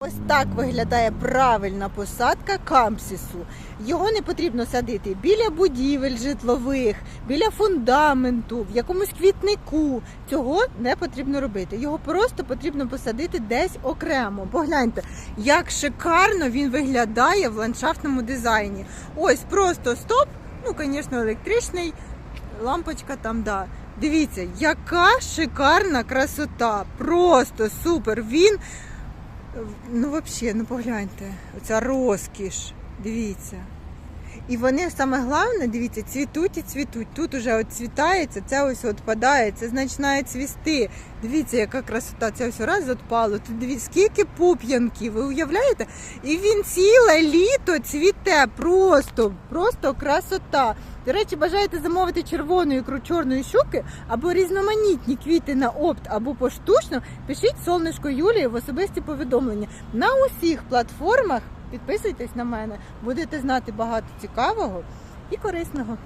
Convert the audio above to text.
Ось так виглядає правильна посадка кампсісу. Його не потрібно садити біля будівель житлових, біля фундаменту, в якомусь квітнику. Цього не потрібно робити. Його просто потрібно посадити десь окремо. Погляньте, як шикарно він виглядає в ландшафтному дизайні. Ось просто стоп. Ну, звісно, електричний, лампочка там, да. Дивіться, яка шикарна красота! Просто супер! Він Ну, взагалі, ну погляньте, оця розкіш. Дивіться. І вони саме головне, дивіться, цвітуть і цвітуть. Тут уже от цвітається, це ось відпадає, це починає цвісти. Дивіться, яка красота. Це ось раз відпало. Тут дивіться, скільки пуп'янків, ви уявляєте? І він ціле літо цвіте. Просто, просто красота. До речі, бажаєте замовити червону ікру чорної щуки або різноманітні квіти на опт або поштучно, пишіть сонечко Юлії в особисті повідомлення. На усіх платформах підписуйтесь на мене, будете знати багато цікавого і корисного.